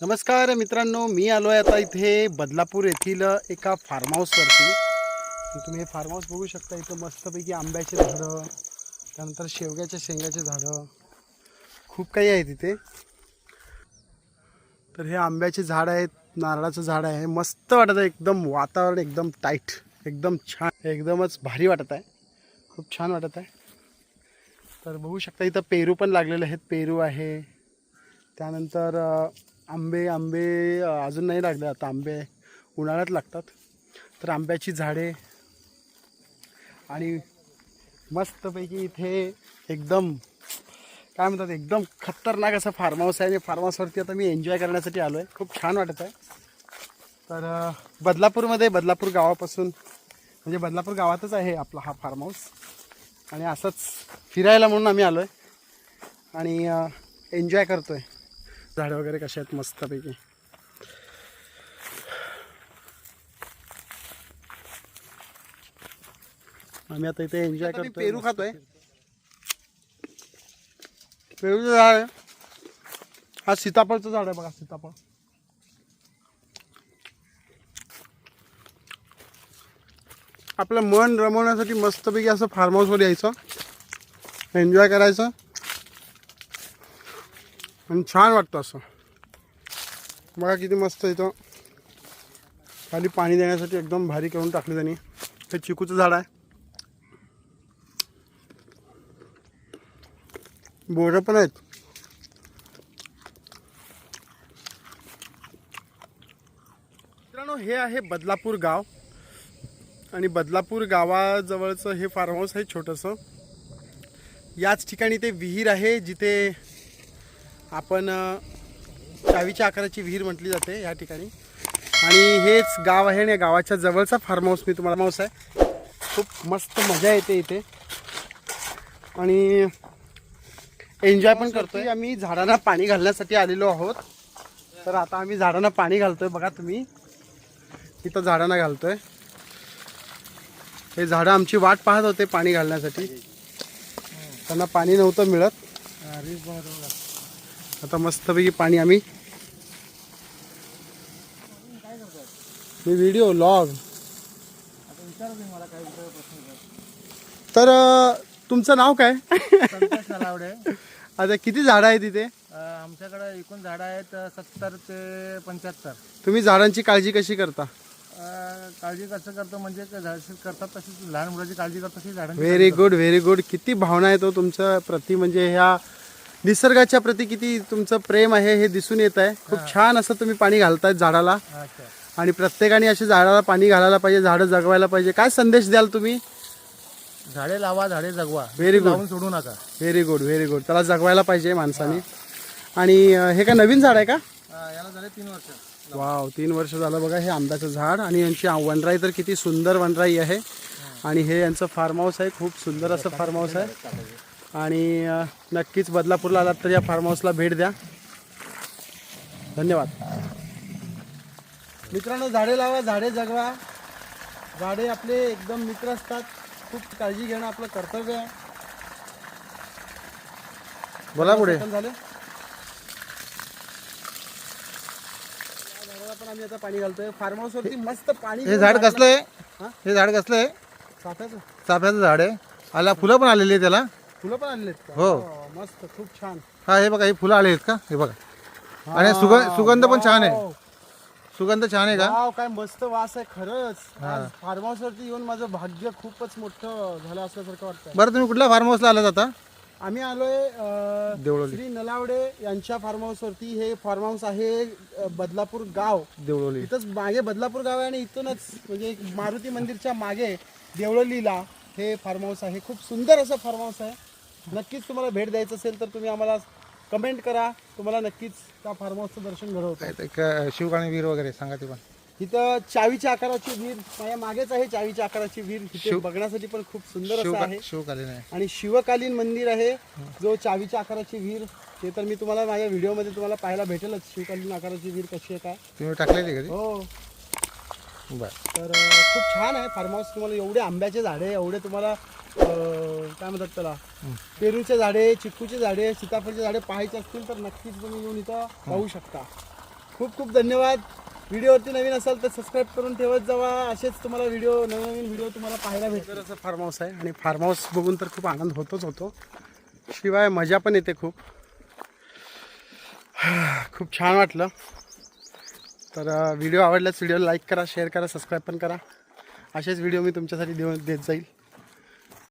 नमस्कार मित्रांनो मी आलो आहे आता इथे बदलापूर येथील एका फार्म हाऊसवरती तुम्ही हे फार्म हाऊस बघू शकता इथं मस्तपैकी आंब्याचे झाडं त्यानंतर शेवग्याच्या शेंगाचे झाडं खूप काही आहे तिथे. तर हे आंब्याचे झाड आहेत नारळाचं झाड आहे मस्त वाटत आहे एकदम वातावरण एकदम टाईट एकदम छान एकदमच भारी वाटत आहे खूप छान वाटत आहे. तर बघू शकता इथं पेरू पण लागलेले आहेत पेरू आहे त्यानंतर आंबे आंबे अजून नाही लागले आता आंबे. उन्हाळ्यात लागतात. तर आंब्याची झाडे. आणि मस्तपैकी इथे एकदम काय म्हणतात एकदम खतरनाक असं फार्म हाऊस आहे. आणि फार्म हाऊसवरती आता मी एन्जॉय करण्यासाठी आलो आहे खूप छान वाटत आहे तर बदलापूरमध्ये बदलापूर गावापासून म्हणजे बदलापूर गावातच आहे आपला हा फार्म हाऊस आणि असंच फिरायला म्हणून आम्ही आलो आहे आणि एन्जॉय करतो आहे झाडं वगैरे कसे आहेत? मस्तपैकी. आम्ही आता इथे एन्जॉय करतो पेरू खातोय. पेरूचं झाड आहे. हा सीताफळचं झाड आहे बघा सीताफळ. आपलं मन रमवण्यासाठी मस्तपैकी असं फार्म हाऊसवर यायचं. एन्जॉय करायचं. आणि छान वाटतं असं. बघा किती मस्त इथं खाली पाणी देण्यासाठी एकदम भारी करून टाकले त्यांनी. हे चिकूचं झाड आहे. बोरं पण आहेत. मित्रांनो हे आहे बदलापूर गाव. आणि बदलापूर गावाजवळचं हे फार्म हाऊस आहे छोटंसं. याच ठिकाणी ते विहीर आहे जिथे आपण चावीच्या आकाराची विहीर म्हटली जाते या ठिकाणी. आणि हेच गाव आहे आणि गावाच्या जवळचा फार्म हाऊस मी तुम्हाला माऊस आहे. खूप मस्त मजा येते इथे. आणि एन्जॉय पण करतोय. आम्ही झाडांना पाणी घालण्यासाठी आलेलो आहोत. तर आता आम्ही झाडांना पाणी घालतोय बघा तुम्ही. इथं झाडांना घालतोय. हे झाडं आमची वाट पाहत होते पाणी घालण्यासाठी. त्यांना पाणी नव्हतं मिळत. आता मस्तपैकी पाणी आम्ही मी व्हिडिओ लॉग तर तुमचं नाव काय? आता किती झाडं आहेत तिथे आमच्याकडे एकूण झाडं आहेत सत्तर ते पंच्याहत्तर. तुम्ही झाडांची काळजी कशी करता? काळजी कसं करतो म्हणजे करतात तशीच लहान मुलाची काळजी करतो तशी झाडांची व्हेरी गुड व्हेरी गुड किती भावना आहे तो तुमच्या प्रती म्हणजे ह्या निसर्गाच्या प्रती किती तुमचं प्रेम आहे हे दिसून येत आहे. खूप छान असं तुम्ही पाणी घालतायत झाडाला. आणि प्रत्येकाने असे झाडाला पाणी घालायला पाहिजे झाडं जगवायला पाहिजे. काय संदेश द्याल तुम्ही? झाडे लावा झाडे जगवा. Good. लावून सोडू नका. व्हेरी गुड व्हेरी गुड त्याला जगवायला पाहिजे माणसाने. आणि हे काय नवीन झाड आहे का? याला झाले तीन वर्ष. वाव तीन वर्ष झालं बघा हे आंब्याचं झाड. आणि यांची वनराई तर किती सुंदर वनराई आहे. आणि हे यांचं फार्म हाऊस आहे. खूप सुंदर असं फार्म हाऊस आहे. आणि नक्कीच बदलापूरला आलात तर या फार्म हाऊसला भेट द्या. धन्यवाद. मित्रांनो झाडे लावा झाडे जगवा. झाडे आपले एकदम मित्र असतात. खूप काळजी घेणं आपलं कर्तव्य आहे. बोला पुढे. झाले? पण आम्ही आता पाणी घालतोय. फार्म हाऊस वरती मस्त पाणी हे झाड कसलं आहे? हा? हे झाड कसलं आहे? चाफ्याचं चाफ्याचं झाड आहे. आला फुलं पण आलेली आहे त्याला. फुलं पण आणलेत का? हो. मस्त खूप छान. हा हे बघा ही फुलं आली आहेत का? हे बघा. आणि सुगंध सुगंध पण छान आहे. सुगंध छान आहे का? वाव, काय मस्त वास आहे खरंच. फार्म हाऊस वरती येऊन माझं भाग्य खूपच मोठं झालं असल्यासारखं वाटतंय. बरं तुम्ही कुठल्या फार्म हाऊसला आलात आता? आम्ही आलोय अं, देवळोली. श्री नलावडे यांच्या फार्म हाऊस वरती हे फार्म हाऊस आहे अं, बदलापूर गाव. देवळोली. इथंच मागे बदलापूर गाव आहे आणि इथूनच म्हणजे एक मारुती मंदिरच्या मागे देवळलीला हे फार्म हाऊस आहे. खूप सुंदर असं फार्म हाऊस आहे. नक्कीच तुम्हाला भेट द्यायचं असेल तर तुम्ही आम्हाला कमेंट करा. तुम्हाला नक्कीच त्या फार्म हाऊसचं दर्शन घडवतो. काय ते क- शिवकाणी वीर वगैरे सांगा ते पण. इथं चावीच्या आकाराची विहीर माझ्या मागेच आहे चावीच्या आकाराची विहीर इथे बघण्यासाठी पण खूप सुंदर असं आहे. शिवका शिवकालीन आहे. आणि शिवकालीन मंदिर आहे. जो चावीच्या आकाराची विहीर ते तर मी तुम्हाला माझ्या व्हिडिओमध्ये तुम्हाला पाहायला भेटेलच. शिवकालीन आकाराची विहीर कशी आहे काय? तुम्ही टाकलेली कधी हो. बरं. तर अं, खूप छान आहे फार्म हाऊस तुम्हाला एवढे आंब्याचे झाडे एवढे तुम्हाला अं, काय म्हणतात त्याला? पेरूचे झाडे चिक्कूचे झाडे सीताफळचे झाडे पाहायचे असतील तर नक्कीच तुम्ही येऊन इथं पाहू शकता. खूप खूप धन्यवाद. व्हिडिओवरती नवीन असाल तर सबस्क्राईब करून ठेवत जावा. असेच तुम्हाला व्हिडिओ नवीन नवीन व्हिडिओ तुम्हाला पाहायला भेटतील असं फार्म हाऊस आहे आणि फार्म हाऊस बघून तर खूप आनंद होतोच होतो. शिवाय मजा पण येते खूप. खूप छान वाटलं. तर व्हिडिओ आवडल्यास व्हिडिओ लाईक करा शेअर करा सबस्क्राईब पण करा. असेच व्हिडिओ मी तुमच्यासाठी देऊ देत जाईल.